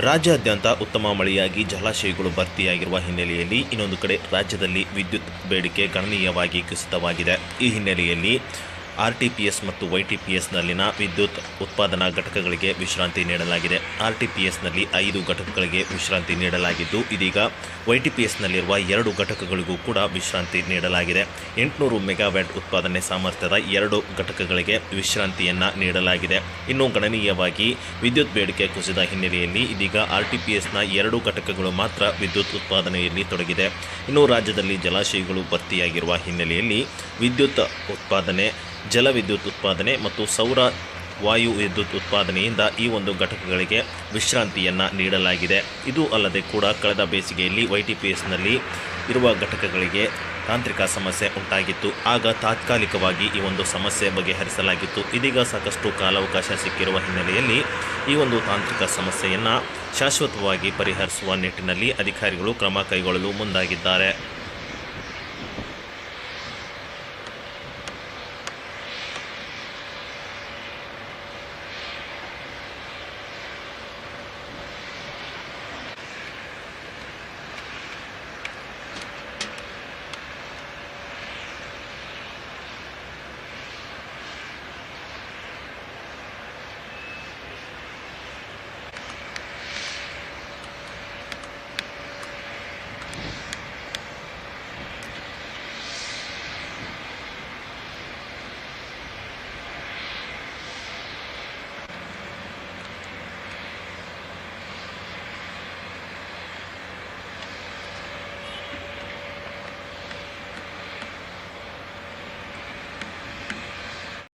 ರಾಜ್ಯಾದ್ಯಂತ ಉತ್ತಮ ಮಳೆಯಾಗಿ ಜಲಾಶಯಗಳು ಭರ್ತಿಯಾಗಿರುವ ಹಿನ್ನೆಲೆಯಲ್ಲಿ ಇನ್ನೊಂದು ಕಡೆ ರಾಜ್ಯದಲ್ಲಿ ವಿದ್ಯುತ್ ಬೇಡಿಕೆ ಗಣನೀಯವಾಗಿ ಕುಸಿತವಾಗಿದೆ. ಈ ಹಿನ್ನೆಲೆಯಲ್ಲಿ ಆರ್ ಟಿ ಪಿ ಎಸ್ ಮತ್ತು ವೈ ಟಿ ಪಿ ಎಸ್ನಲ್ಲಿನ ವಿದ್ಯುತ್ ಉತ್ಪಾದನಾ ಘಟಕಗಳಿಗೆ ವಿಶ್ರಾಂತಿ ನೀಡಲಾಗಿದೆ. ಆರ್ ಟಿ ಪಿ ಎಸ್ನಲ್ಲಿ ಐದು ಘಟಕಗಳಿಗೆ ವಿಶ್ರಾಂತಿ ನೀಡಲಾಗಿದ್ದು, ಇದೀಗ ವೈ ಟಿ ಪಿ ಎಸ್ನಲ್ಲಿರುವ ಎರಡು ಘಟಕಗಳಿಗೂ ಕೂಡ ವಿಶ್ರಾಂತಿ ನೀಡಲಾಗಿದೆ. ಎಂಟುನೂರು ಮೆಗಾವ್ಯಾಟ್ ಉತ್ಪಾದನೆ ಸಾಮರ್ಥ್ಯದ ಎರಡು ಘಟಕಗಳಿಗೆ ವಿಶ್ರಾಂತಿಯನ್ನು ನೀಡಲಾಗಿದೆ. ಇನ್ನು ಗಣನೀಯವಾಗಿ ವಿದ್ಯುತ್ ಬೇಡಿಕೆ ಕುಸಿದ ಹಿನ್ನೆಲೆಯಲ್ಲಿ ಇದೀಗ ಆರ್ ಟಿ ಪಿ ಎಸ್ನ ಎರಡು ಘಟಕಗಳು ಮಾತ್ರ ವಿದ್ಯುತ್ ಉತ್ಪಾದನೆಯಲ್ಲಿ ತೊಡಗಿದೆ. ಇನ್ನು ರಾಜ್ಯದಲ್ಲಿ ಜಲಾಶಯಗಳು ಭರ್ತಿಯಾಗಿರುವ ಹಿನ್ನೆಲೆಯಲ್ಲಿ ವಿದ್ಯುತ್ ಉತ್ಪಾದನೆ ಜಲವಿದ್ಯುತ್ ಉತ್ಪಾದನೆ ಮತ್ತು ಸೌರ ವಾಯು ವಿದ್ಯುತ್ ಉತ್ಪಾದನೆಯಿಂದ ಈ ಒಂದು ಘಟಕಗಳಿಗೆ ವಿಶ್ರಾಂತಿಯನ್ನು ನೀಡಲಾಗಿದೆ. ಇದು ಅಲ್ಲದೆ ಕೂಡ ಕಳೆದ ಬೇಸಿಗೆಯಲ್ಲಿ ವೈ ಟಿ ಪಿ ಎಸ್ನಲ್ಲಿ ಇರುವ ಘಟಕಗಳಿಗೆ ತಾಂತ್ರಿಕ ಸಮಸ್ಯೆ ಉಂಟಾಗಿತ್ತು. ಆಗ ತಾತ್ಕಾಲಿಕವಾಗಿ ಈ ಒಂದು ಸಮಸ್ಯೆ ಬಗೆಹರಿಸಲಾಗಿತ್ತು. ಇದೀಗ ಸಾಕಷ್ಟು ಕಾಲಾವಕಾಶ ಸಿಕ್ಕಿರುವ ಹಿನ್ನೆಲೆಯಲ್ಲಿ ಈ ಒಂದು ತಾಂತ್ರಿಕ ಸಮಸ್ಯೆಯನ್ನು ಶಾಶ್ವತವಾಗಿ ಪರಿಹರಿಸುವ ನಿಟ್ಟಿನಲ್ಲಿ ಅಧಿಕಾರಿಗಳು ಕ್ರಮ ಕೈಗೊಳ್ಳಲು ಮುಂದಾಗಿದ್ದಾರೆ.